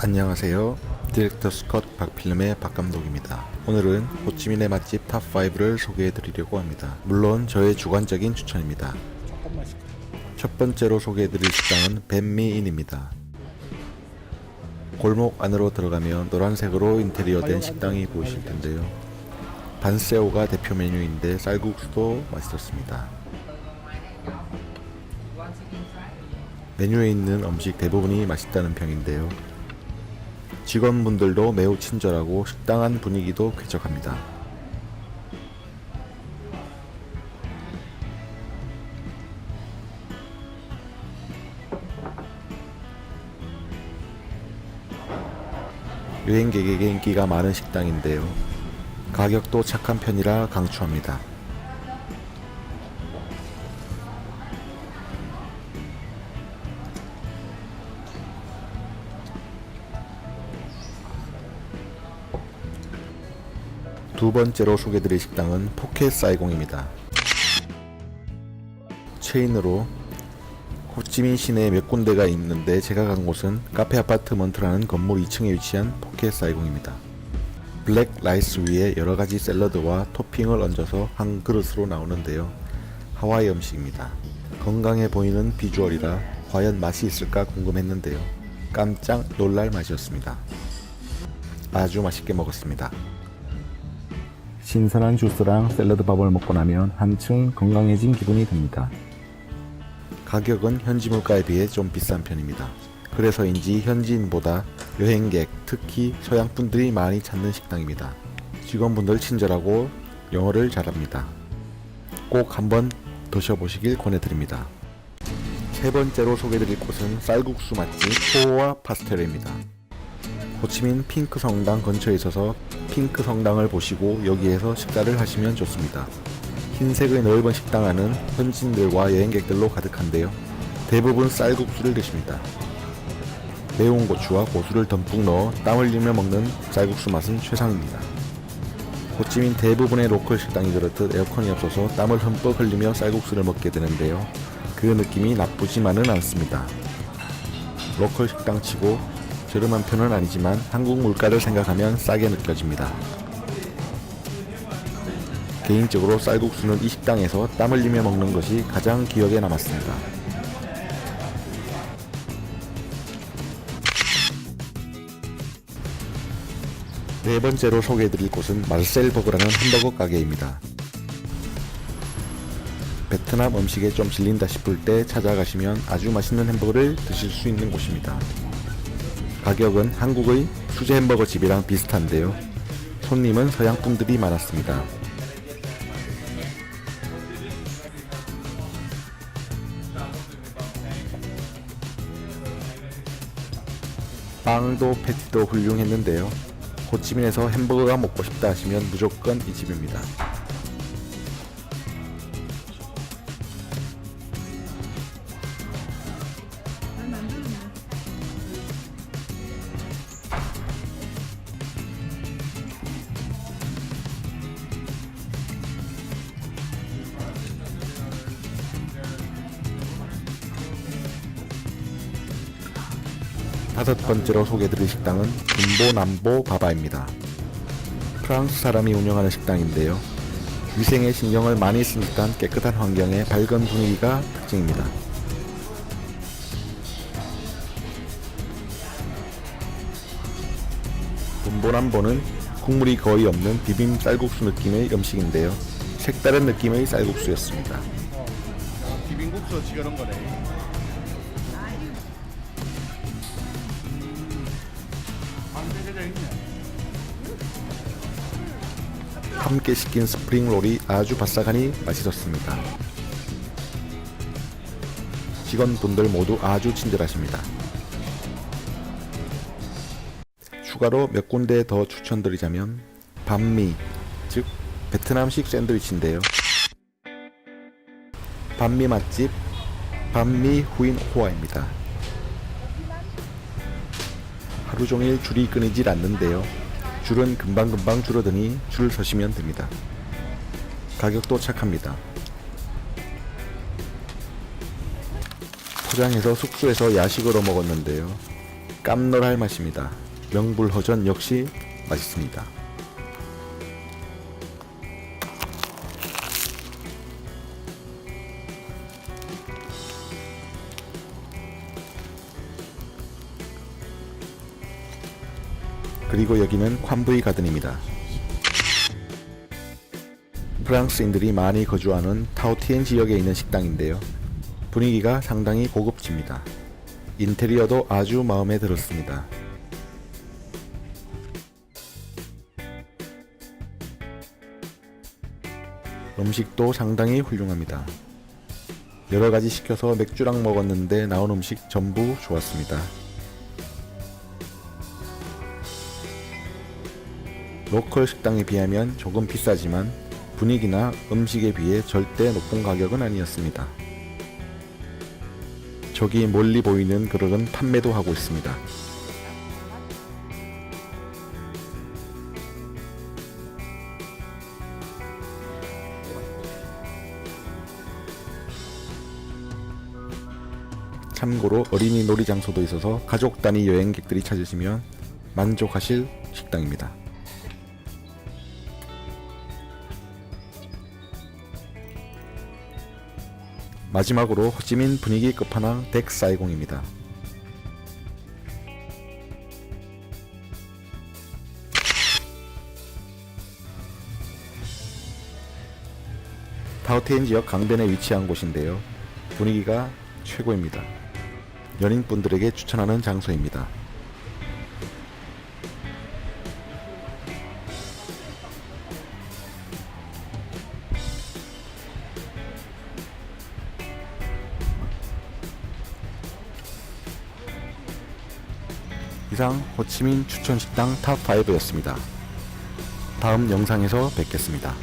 안녕하세요. 디렉터 스컷 박필름의 박감독입니다. 오늘은 호치민의 맛집 탑5를 소개해 드리려고 합니다. 물론 저의 주관적인 추천입니다. 첫 번째로 소개해 드릴 식당은 뱀미인입니다. 골목 안으로 들어가면 노란색으로 인테리어된 식당이 보이실 텐데요. 반새우가 대표 메뉴인데 쌀국수도 맛있었습니다. 메뉴에 있는 음식 대부분이 맛있다는 평인데요. 직원분들도 매우 친절하고 식당한 분위기도 쾌적합니다. 여행객에게 인기가 많은 식당인데요. 가격도 착한 편이라 강추합니다. 두 번째로 소개드릴 식당은 포켓 사이공입니다. 체인으로 호치민 시내에 몇 군데가 있는데 제가 간 곳은 카페 아파트먼트라는 건물 2층에 위치한 포켓 사이공입니다. 블랙 라이스 위에 여러 가지 샐러드와 토핑을 얹어서 한 그릇으로 나오는데요. 하와이 음식입니다. 건강해 보이는 비주얼이라 과연 맛이 있을까 궁금했는데요. 깜짝 놀랄 맛이었습니다. 아주 맛있게 먹었습니다. 신선한 주스랑 샐러드 밥을 먹고 나면 한층 건강해진 기분이 듭니다. 가격은 현지 물가에 비해 좀 비싼 편입니다. 그래서인지 현지인보다 여행객, 특히 서양 분들이 많이 찾는 식당입니다. 직원분들 친절하고 영어를 잘합니다. 꼭 한번 드셔보시길 권해드립니다. 세 번째로 소개드릴 곳은 쌀국수 맛집 포와 파스텔입니다. 호치민 핑크 성당 근처에 있어서 핑크 성당을 보시고 여기에서 식사를 하시면 좋습니다. 흰색의 넓은 식당 안은 현지인들과 여행객들로 가득한데요. 대부분 쌀국수를 드십니다. 매운 고추와 고수를 듬뿍 넣어 땀 흘리며 먹는 쌀국수 맛은 최상입니다. 호치민 대부분의 로컬 식당이 그렇듯 에어컨이 없어서 땀을 흠뻑 흘리며 쌀국수를 먹게 되는데요. 그 느낌이 나쁘지만은 않습니다. 로컬 식당 치고 저렴한 편은 아니지만 한국 물가를 생각하면 싸게 느껴집니다. 개인적으로 쌀국수는 이 식당에서 땀 흘리며 먹는 것이 가장 기억에 남았습니다. 네 번째로 소개해드릴 곳은 말셀버거라는 햄버거 가게입니다. 베트남 음식에 좀 질린다 싶을 때 찾아가시면 아주 맛있는 햄버거를 드실 수 있는 곳입니다. 가격은 한국의 수제 햄버거 집이랑 비슷한데요. 손님은 서양 분들이 많았습니다. 빵도 패티도 훌륭했는데요. 호치민에서 햄버거가 먹고 싶다 하시면 무조건 이 집입니다. 다섯 번째로 소개해드릴 식당은 군보남보 바바입니다. 프랑스 사람이 운영하는 식당인데요. 위생에 신경을 많이 쓴 듯한 깨끗한 환경에 밝은 분위기가 특징입니다. 군보남보는 국물이 거의 없는 비빔 쌀국수 느낌의 음식인데요. 색다른 느낌의 쌀국수였습니다. 비빔국수 지그런 거네. 함께 시킨 스프링롤이 아주 바싹하니 맛있었습니다. 직원분들 모두 아주 친절하십니다. 추가로 몇 군데 더 추천드리자면 반미, 즉 베트남식 샌드위치인데요. 반미 맛집 반미 후인 호아입니다. 하루 종일 줄이 끊이질 않는데요. 줄은 금방금방 줄어드니 줄 서시면 됩니다. 가격도 착합니다. 포장해서 숙소에서 야식으로 먹었는데요. 깜놀할 맛입니다. 명불허전 역시 맛있습니다. 그리고 여기는 콴부이 가든입니다. 프랑스인들이 많이 거주하는 타오티엔 지역에 있는 식당인데요. 분위기가 상당히 고급집니다. 인테리어도 아주 마음에 들었습니다. 음식도 상당히 훌륭합니다. 여러 가지 시켜서 맥주랑 먹었는데 나온 음식 전부 좋았습니다. 로컬 식당에 비하면 조금 비싸지만 분위기나 음식에 비해 절대 높은 가격은 아니었습니다. 저기 멀리 보이는 그릇은 판매도 하고 있습니다. 참고로 어린이 놀이 장소도 있어서 가족 단위 여행객들이 찾으시면 만족하실 식당입니다. 마지막으로 호찌민 분위기 끝판왕 덱 사이공입니다. 타오테인 지역 강변에 위치한 곳인데요. 분위기가 최고입니다. 연인분들에게 추천하는 장소입니다. 이상 호치민 추천 식당 탑5였습니다. 다음 영상에서 뵙겠습니다.